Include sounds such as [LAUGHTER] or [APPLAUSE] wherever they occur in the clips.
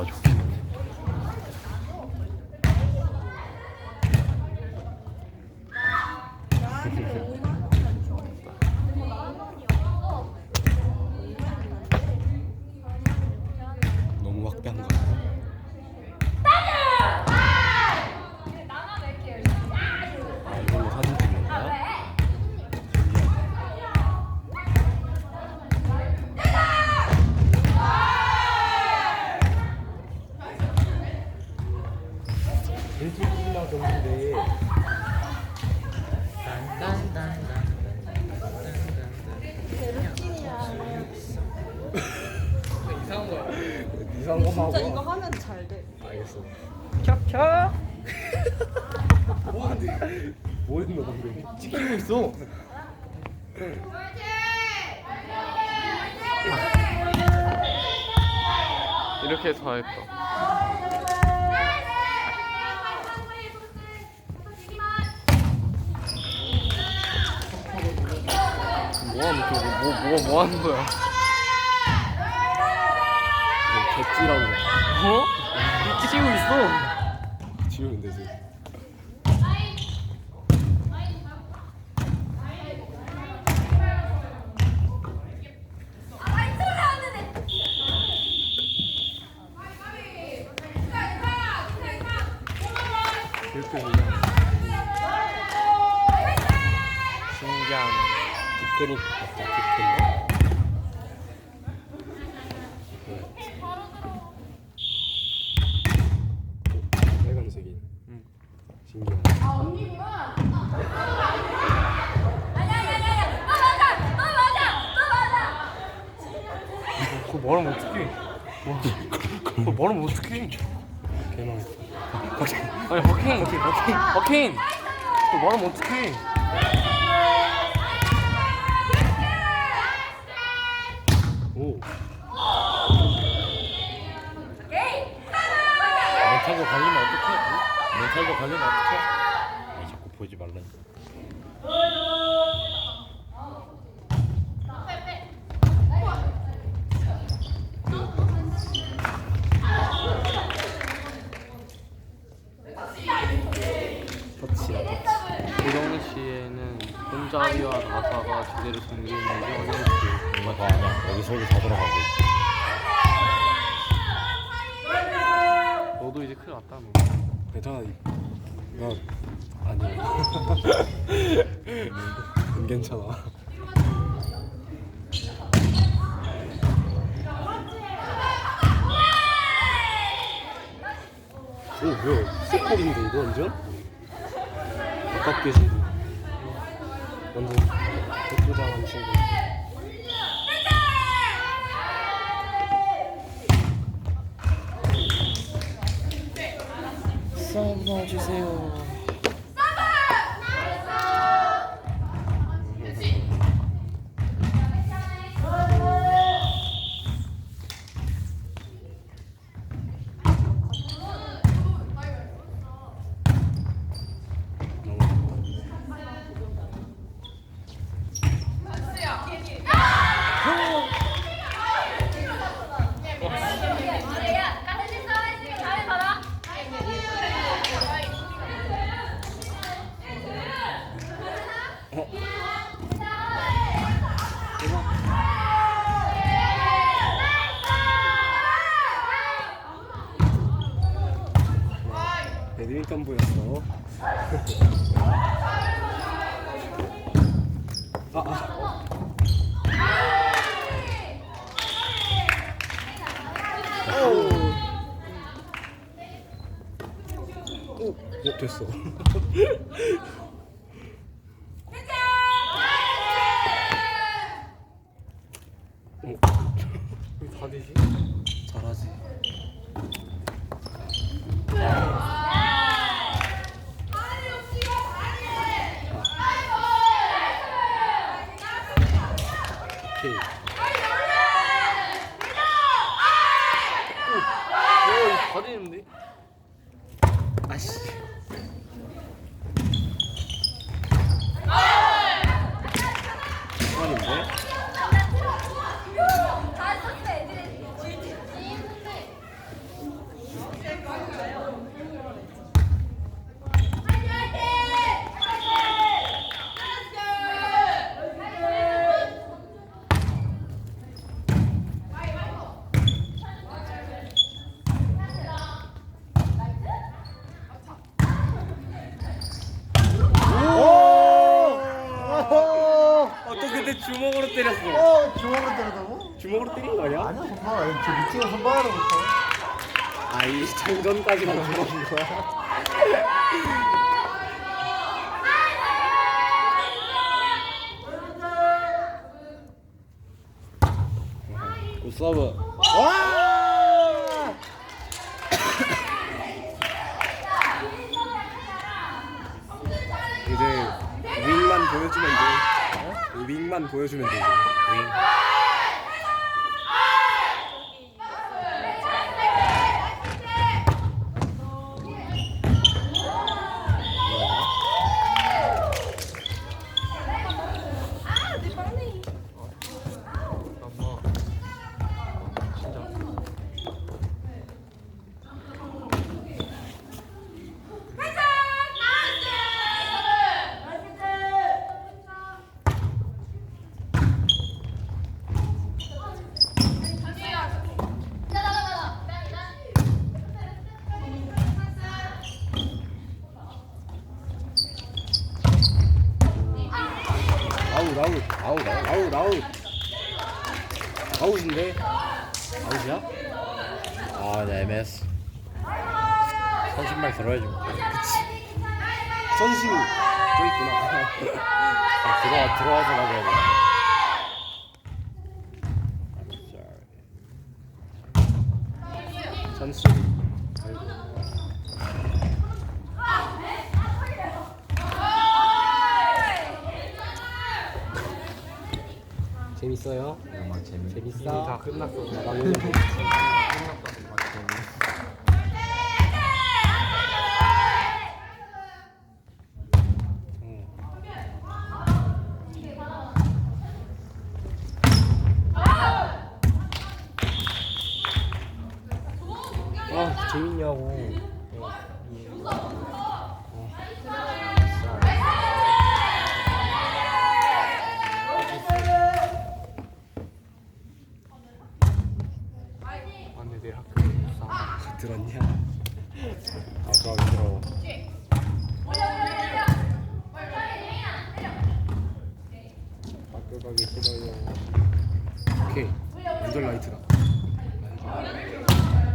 아 좋겠네. [LAUGHS] 너무 확대한 거같 찍히고 있어. 이렇게 해서 다 했다. 뭐 하는 거 뭐, 뭐, 뭐 하는 거야? 이거 개찌라고. 어? 찍히고 있어. 지우면 되지. 이렇게 그냥 신기하네. 빨간색이. 응. 신기하네. 그거 말하면 어떡해. 와, 그거 말하면 어떡해. 개망했어. 아니, 버킹. 버킹. 버킹. 그거 말하면 어떡해. 오. 멘탈도 갈리면 어떡해? 응? 멘탈도 갈리면 어떡해? 아니, 자꾸 보지 말라. 터치야, 터치. 고정 시에는 혼자위와 나사가 제대로 정리되는 게 어려 엄마가 아니야. 여기 서울 다 들어가고. 너도 이제 큰일 났다, 너. 괜찮아. 이- 나 아니야. [LAUGHS] 안 괜찮아. 오 뭐야? 스포인데 이거 완전? 아깝게 지금 완전 독보장한 친구. 썸 넣어주세요. 배드민턴 보였어. 아, 아. 오. 오, 어, 됐어. 어, [LAUGHS] 다 되지? 잘하지. 오케이. 오, 이거 다 되는데? 아씨. 시간인데? 오! 어, 또 근데 주먹으로 때렸어. 어, 주먹으로 때렸다고? 주먹으로 때린 거 아니야? 아니야, 선발. 저 밑으로 선발하러 붙어. 아, 이 장전까지만 주먹인 거야? [LAUGHS] 굿 서브. 와! 이제 윙만 보여주면 돼. 윙만 보여주면 돼. 이제. 윙. 아웃 아웃 아웃 아웃 아웃 아웃인데 아웃이야? 아, 네, MS. 선신발 들어야지. 뭐. 선심 저 있구나 [LAUGHS] 아, 들어와, 들어와서 나가야 돼. 선심 재밌어요? 음악 재밌. 재밌어? 다 끝났어 나가면 [LAUGHS] 아 재밌냐고 아니 내 학교 부사 들었냐? 아까 들어. 학교 가기 싫어요 오케이 완전 라이트다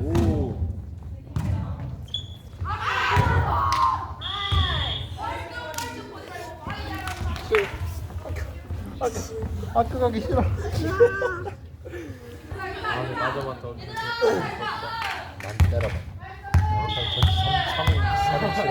오 학교 가기 싫어. 아 근데 맞아봤다 난 때려봐. 한 3일, 3일 싫어.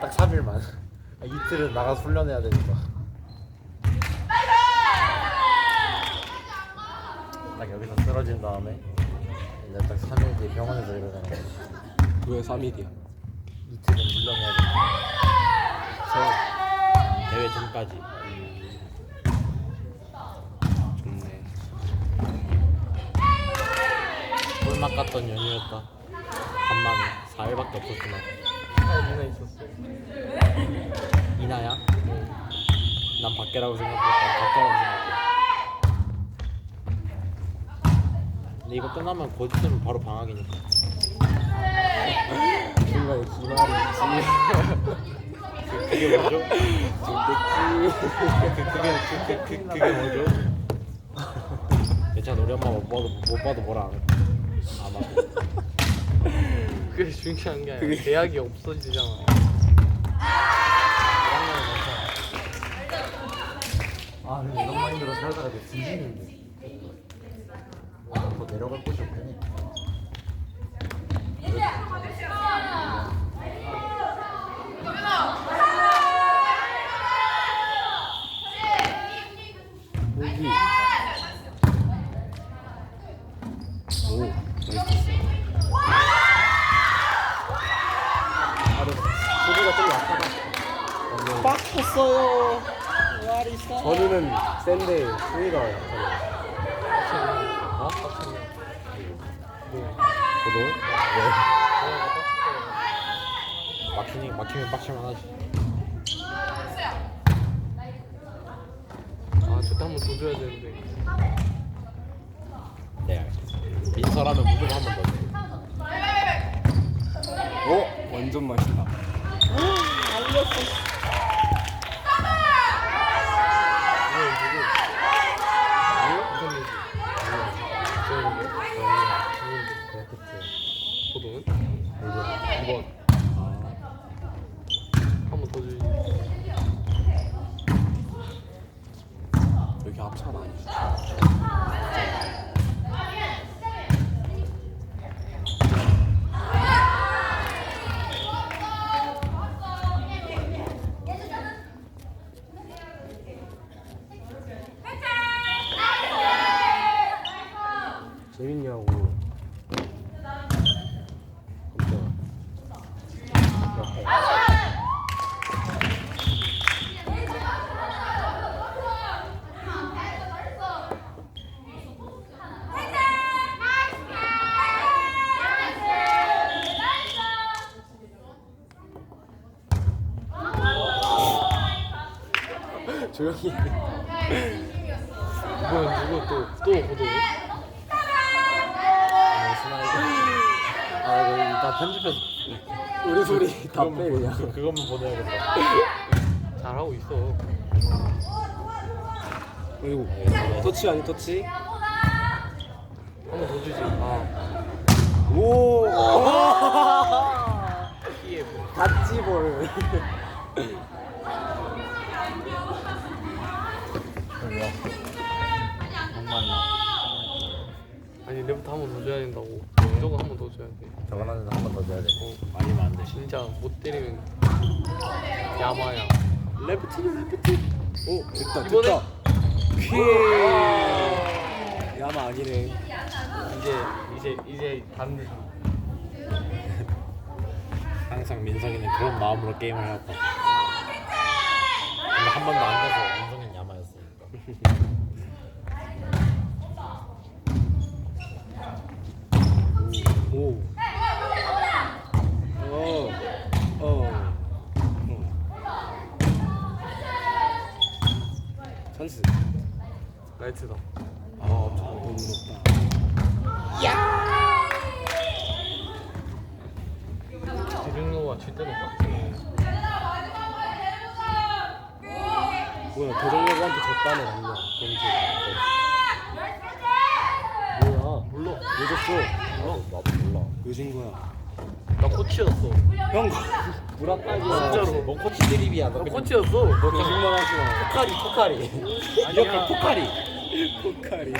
딱 3일만. 아, 이틀은 나가서 훈련해야 되니까. 딱 여기서 쓰러진 다음에 이제 딱 3일 뒤에 병원에서 일어나는 거야. 왜 3일이야? 이틀은 훈련해야 돼. 대회 전까지. 좋네 꿀맛 같던 연휴였다. 간만에 4일밖에 없었구나. 아 누나 있었어 이나야? 난 밖에라고 생각했다. 밖에라고 생각해. 근데 이거 끝나면 곧 있으면 바로 방학이니까. 중간에 기말이 그게 뭐죠? 그게 그, 그, 그, 그게 뭐죠? 괜찮아 우리 엄마 못 봐도 못 봐도 뭐라 안 해. 아마도. 그게 중요한 게 아니라 계약이 없어지잖아 아 근데 이런 마인드로 살다가 내 뒤지는데. 더 내려갈 곳이 없네. 여기 오 나이스 아래 소리가 좀 약하다 빡 컸어요. 전우는 센데 수위가 약하네 어? 왜? 막히니 막히면 빡칠만 하지. 아 저때 한번 더 줘야 되는데 네. 민서라면 무조건 한번 더. 줘. 어? 완전 맛있다. 포도는? 이번 한 번 더 주지 여기 합참 아니지? 재밌냐고. 조용히 해. 이번 누구 또또 포도 아, 스나이드. 아, 이거 일단 편집해서 우리 소리 다 빼, 그냥. 그- 그것만 보내야겠다. 잘하고 있어 그리고 터치 아니 터치? 한 번 더 주지 아 오! [LAUGHS] 피해 뭐 갓지볼. 아니 내부터 한 번 더 줘야 된다고 무조건 한 번 더 줘야 돼 저번 하는 한 번 더 줘야 돼. 아니면 안 돼. 진짜 못 때리면 야마야 레프트는 레프트. 오, 됐다, 이번에? 됐다. 퀴. 야마 아니네. 이제 이제 이제 다른 데서 [LAUGHS] 항상 민석이는 그런 마음으로 게임을 해왔다. 근데 한 번도 안 가서 민석이는 야마였으니까. [LAUGHS] 오. 어. 어. 찬스. 라이트다 아, 엄청 너무 무섭다. 대중로가 질 때는 빡세 뭐야, 도정여고한테 졌다네, 방금. 왜 졌어? 어, 나도 몰라. 왜진 거야? 나 코치였어 형, [LAUGHS] 불합당이야. 진짜로. 너 코치 드립이야. 나너 그냥 코치였어 너 거짓말 하지 마. 포카리 포카리. 아니야 포카리. 포카리.